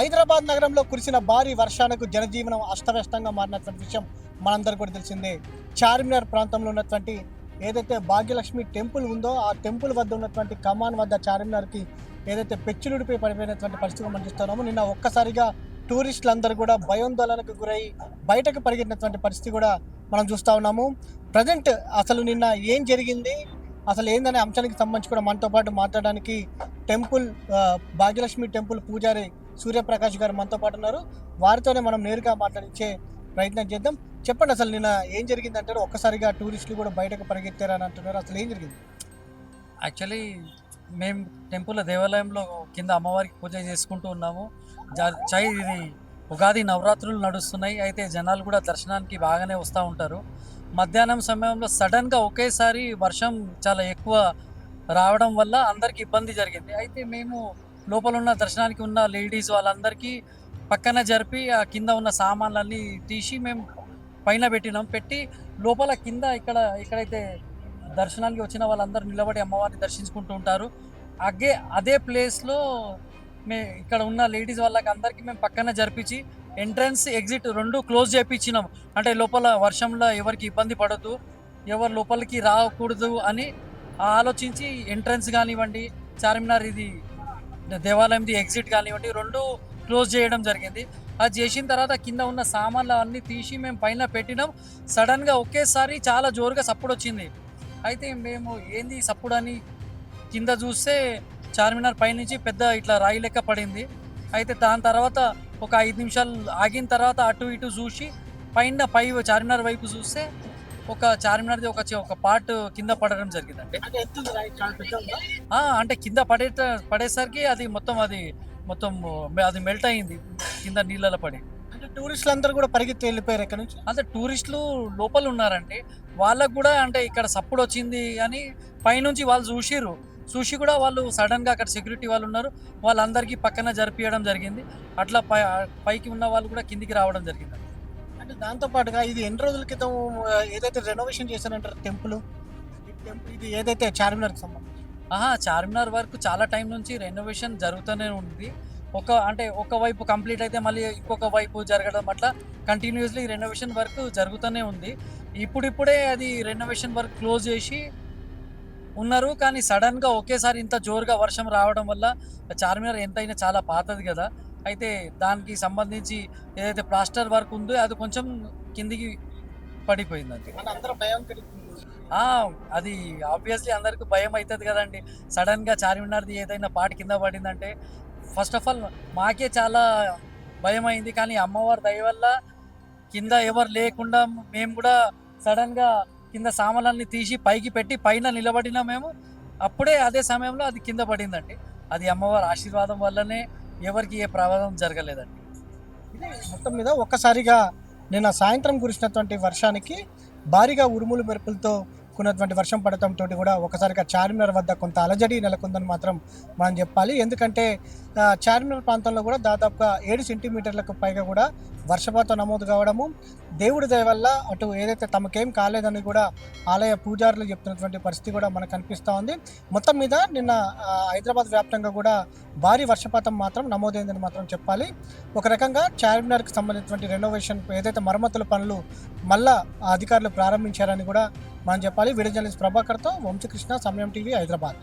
హైదరాబాద్ నగరంలో కురిసిన భారీ వర్షాలకు జనజీవనం అస్తవ్యస్తంగా మారినటువంటి విషయం మనందరికీ కూడా తెలిసిందే. చార్మినార్ ప్రాంతంలో ఉన్నటువంటి ఏదైతే భాగ్యలక్ష్మి టెంపుల్ ఉందో ఆ టెంపుల్ వద్ద ఉన్నటువంటి కమాన్ వద్ద చార్మినార్కి ఏదైతే పెచ్చులుడిపై పడిపోయినటువంటి పరిస్థితి మనం చూస్తున్నామో నిన్న ఒక్కసారిగా టూరిస్టులందరూ కూడా భయోందోళనకు గురై బయటకు పరిగెత్తినటువంటి పరిస్థితి కూడా మనం చూస్తూ ఉన్నాము. ప్రజెంట్ అసలు నిన్న ఏం జరిగింది? అసలు ఏందనే అంశానికి సంబంధించి కూడా మనతో పాటు మాట్లాడడానికి టెంపుల్ భాగ్యలక్ష్మి టెంపుల్ పూజారి సూర్యప్రకాష్ గారు మనతో పాటు ఉన్నారు. వారితోనే మనం నేరుగా మాట్లాడించే ప్రయత్నం చేద్దాం. చెప్పండి అసలు నిన్న ఏం జరిగింది అంటారు? ఒక్కసారిగా టూరిస్టులు కూడా బయటకు పరిగెత్తారని అంటున్నారు. అసలు ఏం జరిగింది? యాక్చువల్లీ మేము టెంపుల్ దేవాలయంలో కింద అమ్మవారికి పూజ చేసుకుంటూ ఉన్నాము. చై ఇది ఉగాది నవరాత్రులు నడుస్తున్నాయి. అయితే జనాలు కూడా దర్శనానికి బాగానే వస్తూ ఉంటారు. మధ్యాహ్నం సమయంలో సడన్గా ఒకేసారి వర్షం చాలా ఎక్కువ రావడం వల్ల అందరికీ ఇబ్బంది జరిగింది. అయితే మేము లోపల ఉన్న దర్శనానికి ఉన్న లేడీస్ వాళ్ళందరికీ పక్కన జరిపి ఆ కింద ఉన్న సామాన్లన్నీ తీసి మేము పైన పెట్టినాం. పెట్టి లోపల కింద ఇక్కడ ఎక్కడైతే దర్శనానికి వచ్చిన వాళ్ళందరూ నిలబడి అమ్మవారిని దర్శించుకుంటూ ఉంటారు. అగే అదే ప్లేస్లో మే ఇక్కడ ఉన్న లేడీస్ వాళ్ళకి అందరికీ మేము పక్కన జరిపించి ఎంట్రన్స్ ఎగ్జిట్ రెండు క్లోజ్ చేయించినాం అంటే లోపల వర్షంలో ఎవరికి ఇబ్బంది పడద్దు ఎవరు లోపలికి రాకూడదు అని ఆలోచించి ఎంట్రన్స్ కానివ్వండి చార్మినార్ ఇది దేవాలయంది ఎగ్జిట్ కానివ్వండి రెండు క్లోజ్ చేయడం జరిగింది. అది చేసిన తర్వాత కింద ఉన్న సామాన్లు అన్నీ తీసి మేము పైన పెట్టినాం. సడన్గా ఒకేసారి చాలా జోరుగా సప్పుడు వచ్చింది. అయితే మేము ఏంది సప్పుడు అని కింద చూస్తే చార్మినార్ పైనుంచి పెద్ద ఇట్లా రాయి లెక్క పడింది. అయితే దాని తర్వాత ఒక ఐదు నిమిషాలు ఆగిన తర్వాత అటు ఇటు చూసి పైన పై చార్మినార్ వైపు చూస్తే ఒక చార్మినార్ది ఒక ఒక పార్ట్ కింద పడడం జరిగిందండి. అంటే కింద పడే పడేసరికి అది మొత్తం అది మొత్తం అది మెల్ట్ అయింది. కింద నీళ్ళలో పడి. అంటే టూరిస్టులు అందరూ కూడా పరిగెత్తి వెళ్ళిపోయారు ఇక్కడ నుంచి? అంటే టూరిస్టులు లోపల ఉన్నారండి వాళ్ళకు కూడా అంటే ఇక్కడ సప్పుడు వచ్చింది అని పైనుంచి వాళ్ళు చూసిర్రు. చూసి కూడా వాళ్ళు సడన్గా అక్కడ సెక్యూరిటీ వాళ్ళు ఉన్నారు. వాళ్ళందరికీ పక్కన జరిపియడం జరిగింది. అట్లా పై పైకి ఉన్న వాళ్ళు కూడా కిందికి రావడం జరిగింది అంటే దాంతో పాటుగా ఇది ఎన్ని రోజుల క్రితం ఏదైతే రెనోవేషన్ చేశారంటారు టెంపుల్ టెంపుల్ ఇది ఏదైతే చార్మినార్కి సంబంధించి? ఆహా చార్మినార్ వరకు చాలా టైం నుంచి రెనోవేషన్ జరుగుతూనే ఉంది. ఒక అంటే ఒక వైపు కంప్లీట్ అయితే మళ్ళీ ఇంకొక వైపు జరగడం అట్లా కంటిన్యూస్లీ రెనోవేషన్ వర్క్ జరుగుతూనే ఉంది. ఇప్పుడిప్పుడే అది రెనోవేషన్ వర్క్ క్లోజ్ చేసి ఉన్నారు. కానీ సడన్గా ఒకేసారి ఇంత జోరుగా వర్షం రావడం వల్ల చార్మినార్ ఎంతైనా చాలా పాతది కదా. అయితే దానికి సంబంధించి ఏదైతే ప్లాస్టర్ వర్క్ ఉందో అది కొంచెం కిందికి పడిపోయింది అంతే మన అందరూ భయం కలిగింది ఆ, అది ఆబ్వియస్లీ అందరికి భయం అవుతుంది కదండి. సడన్గా చార్మినార్ది ఏదైనా పాట కింద పడిందంటే ఫస్ట్ ఆఫ్ ఆల్ మాకే చాలా భయం అయింది. కానీ అమ్మవారి దయ వల్ల కింద ఎవరు లేకుండా మేము కూడా సడన్గా కింద సామాన్లన్నీ తీసి పైకి పెట్టి పైన నిలబడిన మేము అప్పుడే అదే సమయంలో అది కింద పడిందండి. అది అమ్మవారి ఆశీర్వాదం వల్లనే ఎవరికి ఏ ప్రమాదం జరగలేదండి. మొత్తం మీద ఒక్కసారిగా నిన్న సాయంత్రం కురిసినటువంటి వర్షానికి భారీగా ఉరుములు మెరుపులతో కున్నటువంటి వర్షం పడటంతో కూడా ఒకసారిగా చార్మినార్ వద్ద కొంత అలజడి నెలకొందని మాత్రం మనం చెప్పాలి. ఎందుకంటే చార్మినార్ ప్రాంతంలో కూడా దాదాపుగా ఏడు సెంటీమీటర్లకు పైగా కూడా వర్షపాతం నమోదు కావడము దేవుడి దయ వల్ల అటు ఏదైతే తమకేం కాలేదని కూడా ఆలయ పూజారులు చెప్తున్నటువంటి పరిస్థితి కూడా మనకు కనిపిస్తూ ఉంది. మొత్తం మీద నిన్న హైదరాబాద్ వ్యాప్తంగా కూడా భారీ వర్షపాతం మాత్రం నమోదైందని మాత్రం చెప్పాలి. ఒక రకంగా చార్మినార్కి సంబంధించినటువంటి రెనోవేషన్ ఏదైతే మరమ్మతుల పనులు మళ్ళా అధికారులు ప్రారంభించారని కూడా మనం చెప్పాలి వీడియో జర్నలిస్ట్ ప్రభాకర్తో వంశకృష్ణ సమయం టీవీ హైదరాబాద్.